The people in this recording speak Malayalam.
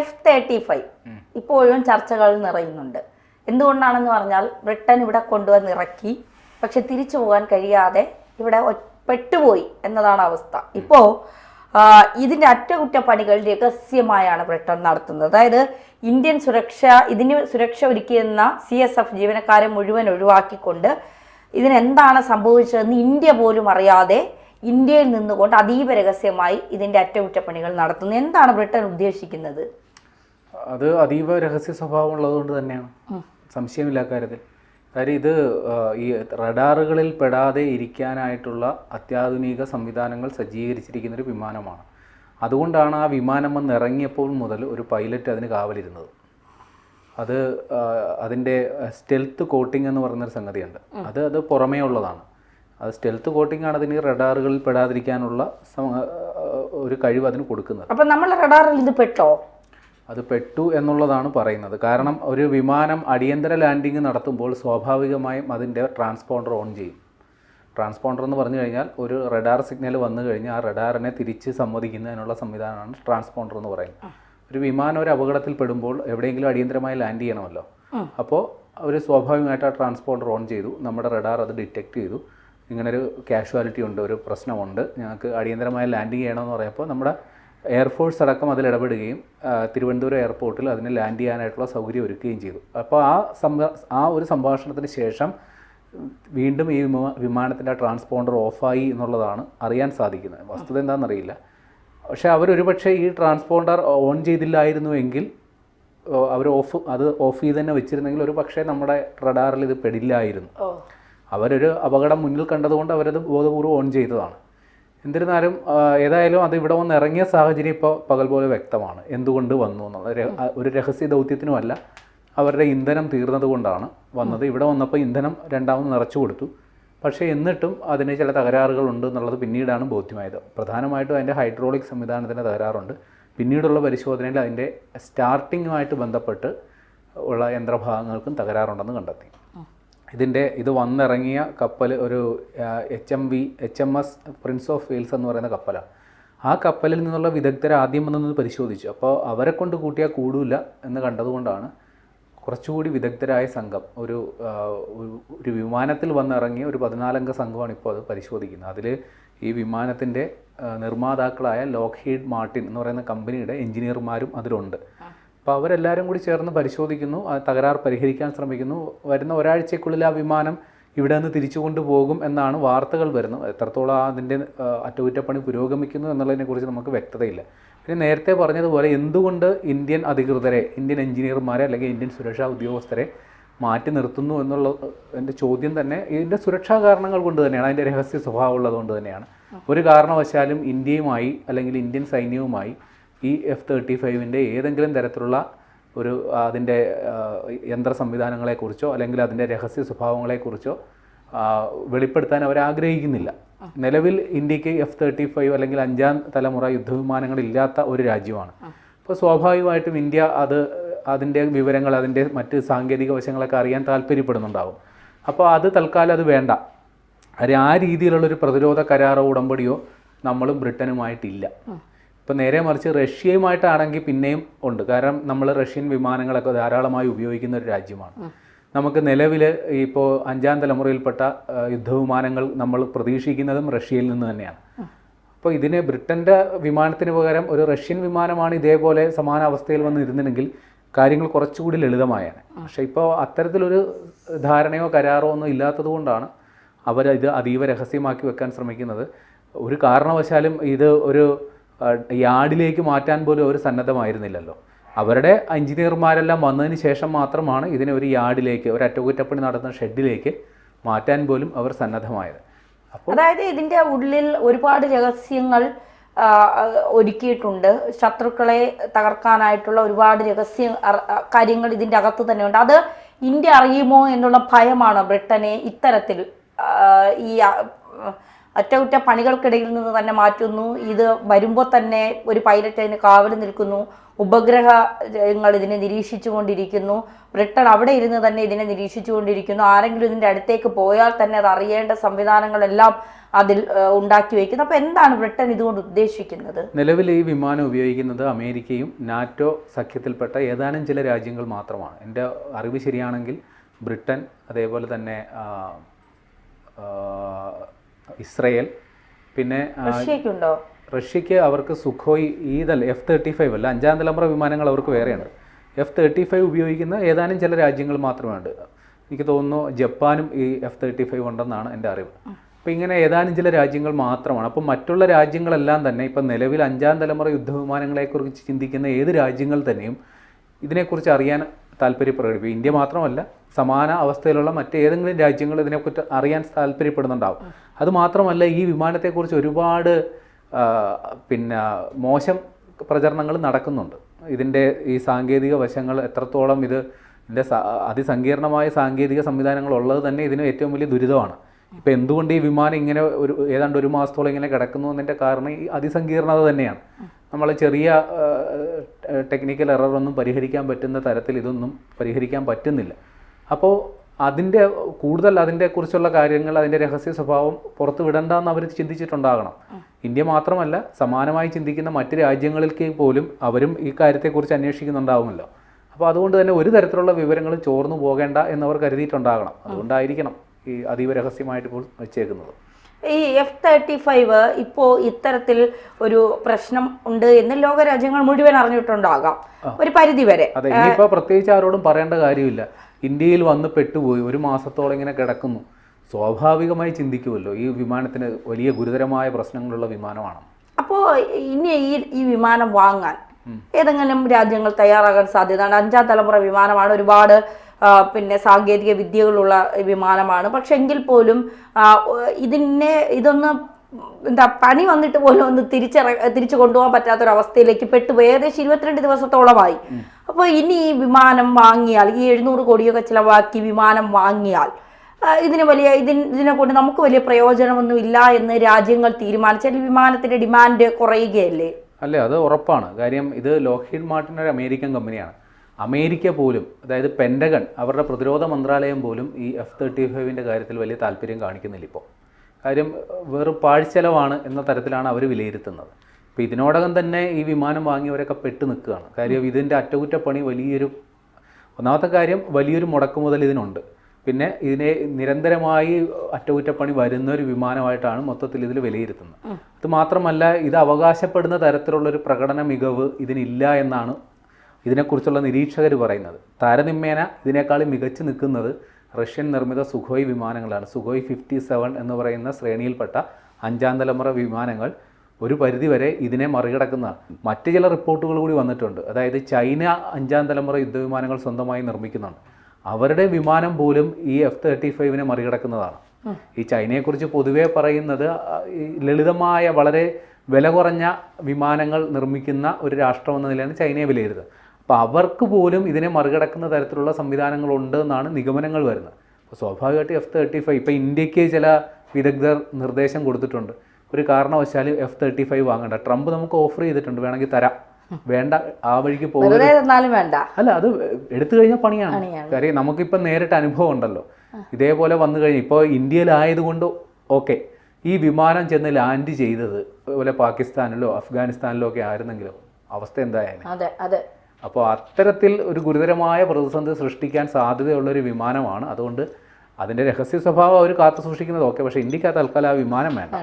എഫ് തേർട്ടി ഫൈവ് ഇപ്പോഴും ചർച്ചകൾ നിറയുന്നുണ്ട്. എന്തുകൊണ്ടാണെന്ന് പറഞ്ഞാൽ ബ്രിട്ടൻ ഇവിടെ കൊണ്ടുവന്ന് ഇറക്കി. പക്ഷെ തിരിച്ചു പോകാൻ കഴിയാതെ ഇവിടെ പെട്ടുപോയി എന്നതാണ് അവസ്ഥ. ഇപ്പോ ഇതിന്റെ അറ്റകുറ്റപ്പണികൾ രഹസ്യമായാണ് ബ്രിട്ടൻ നടത്തുന്നത്. അതായത് ഇന്ത്യൻ സുരക്ഷ ഇതിന് സുരക്ഷ ഒരുക്കിയെന്ന സി എസ് എഫ് ജീവനക്കാരെ മുഴുവൻ ഒഴിവാക്കിക്കൊണ്ട് ഇതിനെന്താണ് സംഭവിച്ചതെന്ന് ഇന്ത്യ പോലും അറിയാതെ ഇന്ത്യയിൽ നിന്നുകൊണ്ട് അതീവ രഹസ്യമായി ഇതിന്റെ അറ്റകുറ്റപ്പണികൾ നടത്തുന്നു എന്താണ് ബ്രിട്ടൻ ഉദ്ദേശിക്കുന്നത്? അത് അതീവ രഹസ്യ സ്വഭാവം ഉള്ളതുകൊണ്ട് തന്നെയാണ് സംശയമില്ല കാര്യത്തിൽ. കാര്യം ഇത് ഈ റഡാറുകളിൽ പെടാതെ ഇരിക്കാനായിട്ടുള്ള അത്യാധുനിക സംവിധാനങ്ങൾ സജ്ജീകരിച്ചിരിക്കുന്ന ഒരു വിമാനമാണ്. അതുകൊണ്ടാണ് ആ വിമാനം വന്ന് ഇറങ്ങിയപ്പോൾ മുതൽ ഒരു പൈലറ്റ് അതിന് കാവലിരുന്നത്. അത് അതിന്റെ സ്റ്റെൽത്ത് കോട്ടിംഗ് എന്ന് പറയുന്നൊരു സംഗതിയുണ്ട്. അത് അത് പുറമേ ഉള്ളതാണ്. അത് സ്റ്റെൽത്ത് കോട്ടിംഗ് ആണ് അതിന് റഡാറുകളിൽ പെടാതിരിക്കാനുള്ള ഒരു കഴിവ് അതിന് കൊടുക്കുന്നത്. അപ്പം നമ്മൾ റഡാറിൽ ഇത് പെട്ടോ? അത് പെട്ടു എന്നുള്ളതാണ് പറയുന്നത്. കാരണം ഒരു വിമാനം അടിയന്തര ലാൻഡിംഗ് നടത്തുമ്പോൾ സ്വാഭാവികമായും അതിന്റെ ട്രാൻസ്പോണ്ടർ ഓൺ ചെയ്യും. ട്രാൻസ്പോണ്ടർ എന്ന് പറഞ്ഞു കഴിഞ്ഞാൽ ഒരു റഡാർ സിഗ്നൽ വന്നു കഴിഞ്ഞാൽ ആ റഡാറിനെ തിരിച്ച് സമ്മതിക്കുന്നതിനുള്ള സംവിധാനമാണ് ട്രാൻസ്പോണ്ടർ എന്ന് പറയുന്നത്. ഒരു വിമാനം ഒരു അപകടത്തിൽ പെടുമ്പോൾ എവിടെയെങ്കിലും അടിയന്തരമായി ലാൻഡ് ചെയ്യണമല്ലോ. അപ്പോൾ അവർ സ്വാഭാവികമായിട്ട് ആ ട്രാൻസ്പോണ്ടർ ഓൺ ചെയ്തു. നമ്മുടെ റഡാർ അത് ഡിറ്റക്ട് ചെയ്തു. ഇങ്ങനൊരു കാഷ്വാലിറ്റി ഉണ്ട് ഒരു പ്രശ്നമുണ്ട്. ഞങ്ങൾക്ക് അടിയന്തരമായി ലാൻഡിങ് ചെയ്യണമെന്ന് പറയുമ്പോൾ നമ്മുടെ എയർഫോഴ്സ് അടക്കം അതിൽ ഇടപെടുകയും തിരുവനന്തപുരം എയർപോർട്ടിൽ അതിന് ലാൻഡ് ചെയ്യാനായിട്ടുള്ള സൗകര്യം ഒരുക്കുകയും ചെയ്തു. അപ്പോൾ ആ സംഭാ ആ ഒരു സംഭാഷണത്തിന് ശേഷം വീണ്ടും ഈ വിമാ- വിമാനത്തിന്റെ ട്രാൻസ്പോണ്ടർ ഓഫായി എന്നുള്ളതാണ് അറിയാൻ സാധിക്കുന്നത്. വസ്തുത എന്താണെന്നറിയില്ല. പക്ഷേ അവരൊരുപക്ഷെ ഈ ട്രാൻസ്പോണ്ടർ ഓൺ ചെയ്തില്ലായിരുന്നുവെങ്കിൽ അവർ ഓഫ് അത് ഓഫ് ചെയ്ത് തന്നെ വെച്ചിരുന്നെങ്കിൽ ഒരു പക്ഷേ നമ്മുടെ റഡാറിൽ ഇത് പെടില്ലായിരുന്നു. അവരൊരു അപകടം മുന്നിൽ കണ്ടതുകൊണ്ട് അവരത് ബോധപൂർവം ഓൺ ചെയ്തതാണ്. എന്നിരുന്നാലും ഏതായാലും അത് ഇവിടെ വന്ന് ഇറങ്ങിയ സാഹചര്യം ഇപ്പോൾ പകൽ പോലെ വ്യക്തമാണ്. എന്തുകൊണ്ട് വന്നു എന്നുള്ളത്. ഒരു രഹസ്യ ദൗത്യത്തിനുമല്ല അവരുടെ ഇന്ധനം തീർന്നതുകൊണ്ടാണ് വന്നത്. ഇവിടെ വന്നപ്പോൾ ഇന്ധനം രണ്ടാമത് നിറച്ചു കൊടുത്തു. പക്ഷേ എന്നിട്ടും അതിന് ചില തകരാറുകളുണ്ട് എന്നുള്ളത് പിന്നീടാണ് ബോധ്യമായത്. പ്രധാനമായിട്ടും അതിന്റെ ഹൈഡ്രോളിക് സംവിധാനത്തിന്റെ തകരാറുണ്ട്. പിന്നീടുള്ള പരിശോധനയിൽ അതിന്റെ സ്റ്റാർട്ടിങ്ങുമായിട്ട് ബന്ധപ്പെട്ട് ഉള്ള യന്ത്രഭാഗങ്ങൾക്കും തകരാറുണ്ടെന്ന് കണ്ടെത്തി. ഇതിന്റെ ഇത് വന്നിറങ്ങിയ കപ്പൽ ഒരു H M V H M S prince of Wales എന്ന് പറയുന്ന കപ്പലാണ്. ആ കപ്പലിൽ നിന്നുള്ള വിദഗ്ധർ ആദ്യം വന്നൊന്ന് പരിശോധിച്ചു. അപ്പോൾ അവരെ കൊണ്ട് കൂട്ടിയാൽ കൂടില്ല എന്ന് കണ്ടതുകൊണ്ടാണ് കുറച്ചുകൂടി വിദഗ്ധരായ സംഘം ഒരു ഒരു- വിമാനത്തിൽ വന്നിറങ്ങിയ ഒരു പതിനാലംഗ സംഘമാണ് ഇപ്പോൾ അത് പരിശോധിക്കുന്നത്. അതിൽ ഈ വിമാനത്തിന്റെ നിർമ്മാതാക്കളായ ലോക്ക്ഹീഡ് മാർട്ടിൻ എന്ന് പറയുന്ന കമ്പനിയുടെ എഞ്ചിനീയർമാരും അതിലുണ്ട്. അപ്പോൾ അവരെല്ലാവരും കൂടി ചേർന്ന് പരിശോധിക്കുന്നു ആ തകരാർ പരിഹരിക്കാൻ ശ്രമിക്കുന്നു. വരുന്ന ഒരാഴ്ചക്കുള്ളിൽ ആ വിമാനം ഇവിടെ നിന്ന് തിരിച്ചു കൊണ്ടുപോകും എന്നാണ് വാർത്തകൾ വരുന്നത്. എത്രത്തോളം ആ അതിന്റെ അറ്റകുറ്റപ്പണി പുരോഗമിക്കുന്നു എന്നുള്ളതിനെക്കുറിച്ച് നമുക്ക് വ്യക്തതയില്ല. പിന്നെ നേരത്തെ പറഞ്ഞതുപോലെ എന്തുകൊണ്ട് ഇന്ത്യൻ അധികൃതരെ ഇന്ത്യൻ എഞ്ചിനീയർമാരെ അല്ലെങ്കിൽ ഇന്ത്യൻ സുരക്ഷാ ഉദ്യോഗസ്ഥരെ മാറ്റി നിർത്തുന്നു എന്നുള്ള എന്റെ ചോദ്യം തന്നെ ഇതിന്റെ സുരക്ഷാ കാരണങ്ങൾ കൊണ്ട് തന്നെയാണ് അതിന്റെ രഹസ്യ സ്വഭാവം ഉള്ളതുകൊണ്ട് തന്നെയാണ്. ഒരു കാരണവശാലും ഇന്ത്യയുമായി അല്ലെങ്കിൽ ഇന്ത്യൻ സൈന്യവുമായി ഈ എഫ് തേർട്ടി ഫൈവിന്റെ ഏതെങ്കിലും തരത്തിലുള്ള ഒരു അതിന്റെ യന്ത്ര സംവിധാനങ്ങളെക്കുറിച്ചോ അല്ലെങ്കിൽ അതിന്റെ രഹസ്യ സ്വഭാവങ്ങളെക്കുറിച്ചോ വെളിപ്പെടുത്താൻ അവർ ആഗ്രഹിക്കുന്നില്ല നിലവിൽ ഇന്ത്യയ്ക്ക് എഫ് തേർട്ടി ഫൈവ് അല്ലെങ്കിൽ അഞ്ചാം തലമുറ യുദ്ധവിമാനങ്ങൾ ഇല്ലാത്ത ഒരു രാജ്യമാണ്. അപ്പോൾ സ്വാഭാവികമായിട്ടും ഇന്ത്യ അത് അതിന്റെ വിവരങ്ങൾ അതിന്റെ മറ്റ് സാങ്കേതിക വശങ്ങളൊക്കെ അറിയാൻ താല്പര്യപ്പെടുന്നുണ്ടാവും. അപ്പോൾ അത് തൽക്കാലം അത് വേണ്ട. കാര്യം ആ രീതിയിലുള്ളൊരു പ്രതിരോധ കരാറോ ഉടമ്പടിയോ നമ്മളും ബ്രിട്ടനുമായിട്ടില്ല. ഇപ്പം നേരെ മറിച്ച് റഷ്യയുമായിട്ടാണെങ്കിൽ പിന്നെയും ഉണ്ട്. കാരണം നമ്മൾ റഷ്യൻ വിമാനങ്ങളൊക്കെ ധാരാളമായി ഉപയോഗിക്കുന്ന ഒരു രാജ്യമാണ്. നമുക്ക് നിലവിൽ ഇപ്പോൾ അഞ്ചാം തലമുറയിൽപ്പെട്ട യുദ്ധവിമാനങ്ങൾ നമ്മൾ പ്രതീക്ഷിക്കുന്നതും റഷ്യയിൽ നിന്ന് തന്നെയാണ്. അപ്പോൾ ഇതിന് ബ്രിട്ടന്റെ വിമാനത്തിന് പകരം ഒരു റഷ്യൻ വിമാനമാണ് ഇതേപോലെ സമാന അവസ്ഥയിൽ വന്ന് ഇരുന്നിരുന്നെങ്കിൽ കാര്യങ്ങൾ കുറച്ചുകൂടി ലളിതമായാണ്. പക്ഷേ ഇപ്പോൾ അത്തരത്തിലൊരു ധാരണയോ കരാറോ ഒന്നും ഇല്ലാത്തത് കൊണ്ടാണ് അവർ ഇത് അതീവ രഹസ്യമാക്കി വെക്കാൻ ശ്രമിക്കുന്നത്. ഒരു കാരണവശാലും ഇത് ഒരു യാർഡിലേക്ക് മാറ്റാൻ പോലും അവർ സന്നദ്ധമായിരുന്നില്ലല്ലോ. അവരുടെ എഞ്ചിനീയർമാരെല്ലാം വന്നതിന് ശേഷം മാത്രമാണ് ഇതിനെ ഒരു യാർഡിലേക്ക് ഒരു അറ്റകുറ്റപ്പണി നടത്തുന്ന ഷെഡിലേക്ക് മാറ്റാൻ പോലും അവർ സന്നദ്ധമായത്. അതായത് ഇതിന്റെ ഉള്ളിൽ ഒരുപാട് രഹസ്യങ്ങൾ ഒരുക്കിയിട്ടുണ്ട്. ശത്രുക്കളെ തകർക്കാനായിട്ടുള്ള ഒരുപാട് രഹസ്യ കാര്യങ്ങൾ ഇതിന്റെ അകത്ത് തന്നെയുണ്ട്. അത് ഇന്ത്യ അറിയുമോ എന്നുള്ള ഭയമാണ് ബ്രിട്ടനെ ഇത്തരത്തിൽ ഈ അറ്റകുറ്റപ്പണികൾക്കിടയിൽ നിന്ന് തന്നെ മാറ്റുന്നു. ഇത് വരുമ്പോൾ തന്നെ ഒരു പൈലറ്റ് അതിന് കാവൽ നിൽക്കുന്നു. ഉപഗ്രഹങ്ങൾ ഇതിനെ നിരീക്ഷിച്ചു കൊണ്ടിരിക്കുന്നു ബ്രിട്ടൻ അവിടെ ഇരുന്ന് തന്നെ ഇതിനെ നിരീക്ഷിച്ചു കൊണ്ടിരിക്കുന്നു ആരെങ്കിലും ഇതിന്റെ അടുത്തേക്ക് പോയാൽ തന്നെ അത് അറിയേണ്ട സംവിധാനങ്ങളെല്ലാം അതിൽ ഉണ്ടാക്കി വയ്ക്കുന്നു. അപ്പോൾ എന്താണ് ബ്രിട്ടൻ ഇതുകൊണ്ട് ഉദ്ദേശിക്കുന്നത്? നിലവിൽ ഈ വിമാനം ഉപയോഗിക്കുന്നത് അമേരിക്കയും നാറ്റോ സഖ്യത്തിൽപ്പെട്ട ഏതാനും ചില രാജ്യങ്ങൾ മാത്രമാണ്. എന്റെ അറിവ് ശരിയാണെങ്കിൽ ബ്രിട്ടൻ അതേപോലെ തന്നെ ഇസ്രയേൽ. പിന്നെ റഷ്യക്കുണ്ടോ റഷ്യക്ക് അവർക്ക് സുഖോയ് ഈതല്ല എഫ് തേർട്ടി ഫൈവ് അല്ല അഞ്ചാം തലമുറ വിമാനങ്ങൾ അവർക്ക് വേറെയുണ്ട് എഫ് തേർട്ടി ഫൈവ് ഉപയോഗിക്കുന്ന ഏതാനും ചില രാജ്യങ്ങൾ മാത്രമേ ഉണ്ട് എനിക്ക് തോന്നുന്നു ജപ്പാനും ഈ എഫ് തേർട്ടി ഫൈവ് ഉണ്ടെന്നാണ് എന്റെ അറിവ്. അപ്പോൾ ഇങ്ങനെ ഏതാനും ചില രാജ്യങ്ങൾ മാത്രമാണ്. അപ്പം മറ്റുള്ള രാജ്യങ്ങളെല്ലാം തന്നെ ഇപ്പം നിലവിൽ അഞ്ചാം തലമുറ യുദ്ധവിമാനങ്ങളെക്കുറിച്ച് ചിന്തിക്കുന്ന ഏത് രാജ്യങ്ങൾ തന്നെയും ഇതിനെക്കുറിച്ച് അറിയാൻ താല്പര്യം പ്രകടിപ്പിക്കും ഇന്ത്യ മാത്രമല്ല സമാന അവസ്ഥയിലുള്ള മറ്റേതെങ്കിലും രാജ്യങ്ങൾ ഇതിനെക്കുറിച്ച് അറിയാൻ താല്പര്യപ്പെടുന്നുണ്ടാവും. അത് മാത്രമല്ല ഈ വിമാനത്തെക്കുറിച്ച് ഒരുപാട് പിന്നെ മോശം പ്രചരണങ്ങൾ നടക്കുന്നുണ്ട്. ഇതിന്റെ ഈ സാങ്കേതിക വശങ്ങൾ എത്രത്തോളം ഇത് ഇതിന്റെ അതിസങ്കീർണമായ സാങ്കേതിക സംവിധാനങ്ങൾ ഉള്ളത് തന്നെ ഇതിന് ഏറ്റവും വലിയ ദുരിതമാണ്. ഇപ്പം എന്തുകൊണ്ട് ഈ വിമാനം ഇങ്ങനെ ഒരു ഏതാണ്ട് ഒരു മാസത്തോളം ഇങ്ങനെ കിടക്കുന്നു എന്നതിന്റെ കാരണം ഈ അതിസങ്കീർണത തന്നെയാണ്. നമ്മൾ ചെറിയ ടെക്നിക്കൽ എററൊന്നും പരിഹരിക്കാൻ പറ്റുന്ന തരത്തിൽ ഇതൊന്നും പരിഹരിക്കാൻ പറ്റുന്നില്ല. അപ്പോൾ അതിന്റെ കൂടുതൽ അതിന്റെ കുറിച്ചുള്ള കാര്യങ്ങൾ അതിന്റെ രഹസ്യ സ്വഭാവം പുറത്ത് വിടണ്ടെന്ന് അവർ ചിന്തിച്ചിട്ടുണ്ടാകണം. ഇന്ത്യ മാത്രമല്ല സമാനമായി ചിന്തിക്കുന്ന മറ്റ് രാജ്യങ്ങളിലേക്ക് പോലും അവരും ഈ കാര്യത്തെക്കുറിച്ച് അന്വേഷിക്കുന്നുണ്ടാവുമല്ലോ. അപ്പോൾ അതുകൊണ്ട് തന്നെ ഒരു തരത്തിലുള്ള വിവരങ്ങളും ചോർന്നു പോകേണ്ട എന്നവർ കരുതിയിട്ടുണ്ടാകണം. അതുകൊണ്ടായിരിക്കണം ഈ അതീവ രഹസ്യമായിട്ട് ഇപ്പോൾ വെച്ചേക്കുന്നത്. ഈ എഫ് തേർട്ടി ഫൈവ് ഇപ്പോൾ ഇത്തരത്തിൽ ഒരു പ്രശ്നം ഉണ്ട് എന്ന് ലോകരാജ്യങ്ങൾ മുഴുവൻ അറിഞ്ഞിട്ടുണ്ടാകാം. ഒരു പരിധി വരെ. ഇനിയിപ്പോൾ പ്രത്യേകിച്ച് ആരോടും പറയേണ്ട കാര്യമില്ല. ഇന്ത്യയിൽ വന്ന് പെട്ടുപോയി ഒരു മാസത്തോളം ഇങ്ങനെ കിടക്കുന്നു. സ്വാഭാവികമായി ചിന്തിക്കുമല്ലോ ഈ വിമാനത്തിന് വലിയ ഗുരുതരമായ പ്രശ്നങ്ങളുള്ള വിമാനമാണ്. അപ്പോൾ ഇനി ഈ ഈ വിമാനം വാങ്ങാൻ ഏതെങ്കിലും രാജ്യങ്ങൾ തയ്യാറാകാൻ സാധ്യതയാണ് അഞ്ചാം തലമുറ വിമാനമാണ് ഒരുപാട് പിന്നെ സാങ്കേതിക വിദ്യകളുള്ള വിമാനമാണ്. പക്ഷെ എങ്കിൽ പോലും ഇതിനെ ഇതൊന്ന് എന്താ പണി വന്നിട്ട് പോലും ഒന്ന് തിരിച്ചിറ തിരിച്ചു കൊണ്ടുപോകാൻ പറ്റാത്തൊരവസ്ഥയിലേക്ക് പെട്ടുപോയി. ഏകദേശം ഇരുപത്തിരണ്ട് ദിവസത്തോളമായി. അപ്പോൾ ഇനി ഈ വിമാനം വാങ്ങിയാൽ ഈ എഴുന്നൂറ് കോടിയൊക്കെ ചിലവാക്കി വിമാനം വാങ്ങിയാൽ ഇതിന് വലിയ ഇതിന് ഇതിനെ കൊണ്ട് നമുക്ക് വലിയ പ്രയോജനമൊന്നും ഇല്ല എന്ന് രാജ്യങ്ങൾ തീരുമാനിച്ചാൽ വിമാനത്തിന്റെ ഡിമാൻഡ് കുറയുകയല്ലേ? അല്ലേ അത് ഉറപ്പാണ്. കാര്യം ഇത് ലോക്ഹീഡ് മാർട്ടിൻ ഒരു അമേരിക്കൻ കമ്പനിയാണ്. അമേരിക്ക പോലും അതായത് പെൻഡഗൺ അവരുടെ പ്രതിരോധ മന്ത്രാലയം പോലും ഈ എഫ് തേർട്ടി ഫൈവിന്റെ കാര്യത്തിൽ വലിയ താല്പര്യം കാണിക്കുന്നില്ല ഇപ്പോൾ. കാര്യം വെറും പാഴ്ചെലവാണ് എന്ന തരത്തിലാണ് അവർ വിലയിരുത്തുന്നത്. ഇപ്പോൾ ഇതിനോടകം തന്നെ ഈ വിമാനം വാങ്ങിയവരൊക്കെ പെട്ട് നിൽക്കുകയാണ്. കാര്യം ഇതിന്റെ അറ്റകുറ്റപ്പണി വലിയൊരു ഒന്നാമത്തെ കാര്യം വലിയൊരു മുടക്കുമുതൽ ഇതിനുണ്ട്. പിന്നെ ഇതിനെ നിരന്തരമായി അറ്റകുറ്റപ്പണി വരുന്ന ഒരു വിമാനമായിട്ടാണ് മൊത്തത്തിൽ ഇതിൽ വിലയിരുത്തുന്നത്. അത് മാത്രമല്ല ഇത് അവകാശപ്പെടുന്ന തരത്തിലുള്ളൊരു പ്രകടന മികവ് ഇതിനില്ല എന്നാണ് ഇതിനെക്കുറിച്ചുള്ള നിരീക്ഷകർ പറയുന്നത്. താരതമ്യേന ഇതിനേക്കാൾ മികച്ചു നിൽക്കുന്നത് റഷ്യൻ നിർമ്മിത സുഖോയ് വിമാനങ്ങളാണ്. സുഖോയ് ഫിഫ്റ്റി സെവൻ എന്ന് പറയുന്ന ശ്രേണിയിൽപ്പെട്ട അഞ്ചാം തലമുറ വിമാനങ്ങൾ ഒരു പരിധിവരെ ഇതിനെ മറികടക്കുന്ന മറ്റു ചില റിപ്പോർട്ടുകൾ കൂടി വന്നിട്ടുണ്ട്. അതായത് ചൈന അഞ്ചാം തലമുറ യുദ്ധവിമാനങ്ങൾ സ്വന്തമായി നിർമ്മിക്കുന്നുണ്ട് അവരുടെ വിമാനം പോലും ഈ എഫ് തേർട്ടി ഫൈവിനെ മറികടക്കുന്നതാണ്. ഈ ചൈനയെക്കുറിച്ച് പൊതുവേ പറയുന്നത് ലളിതമായ വളരെ വില കുറഞ്ഞ വിമാനങ്ങൾ നിർമ്മിക്കുന്ന ഒരു രാഷ്ട്രം എന്ന നിലയാണ് ചൈനയെ വിലയിരുത്തുന്നത്. അപ്പോൾ അവർക്ക് പോലും ഇതിനെ മറികടക്കുന്ന തരത്തിലുള്ള സംവിധാനങ്ങളുണ്ട് എന്നാണ് നിഗമനങ്ങൾ വരുന്നത്. അപ്പോൾ സ്വാഭാവികമായിട്ട് എഫ് തേർട്ടി ഫൈവ് ഇപ്പോൾ ഇന്ത്യയ്ക്ക് ചില വിദഗ്ധർ നിർദ്ദേശം കൊടുത്തിട്ടുണ്ട്. ഒരു കാരണവശാലും എഫ് തേർട്ടി ഫൈവ് വാങ്ങണ്ട. ട്രംപ് നമുക്ക് ഓഫർ ചെയ്തിട്ടുണ്ട്. വേണമെങ്കിൽ തരാം. വേണ്ട ആ വഴിക്ക് വേണ്ട. അല്ല അത് എടുത്തു കഴിഞ്ഞാൽ പണിയാണ്. കാര്യം നമുക്കിപ്പം നേരിട്ട് അനുഭവം ഉണ്ടല്ലോ. ഇതേപോലെ വന്നു കഴിഞ്ഞ് ഇപ്പോൾ ഇന്ത്യയിലായതുകൊണ്ട് ഓക്കെ. ഈ വിമാനം ചെന്ന് ലാൻഡ് ചെയ്തത് അതുപോലെ പാകിസ്ഥാനിലോ അഫ്ഗാനിസ്ഥാനിലോ ഒക്കെ ആയിരുന്നെങ്കിലോ അവസ്ഥ എന്തായാലും. അതെ അതെ. അപ്പോൾ അത്തരത്തിൽ ഒരു ഗുരുതരമായ പ്രതിസന്ധി സൃഷ്ടിക്കാൻ സാധ്യതയുള്ളൊരു വിമാനമാണ്. അതുകൊണ്ട് അതിന്റെ രഹസ്യ സ്വഭാവം അവർ കാത്തു സൂക്ഷിക്കുന്നത് ഓക്കെ പക്ഷേ ഇന്ത്യയ്ക്ക് തൽക്കാലം ആ വിമാനം വേണ്ട.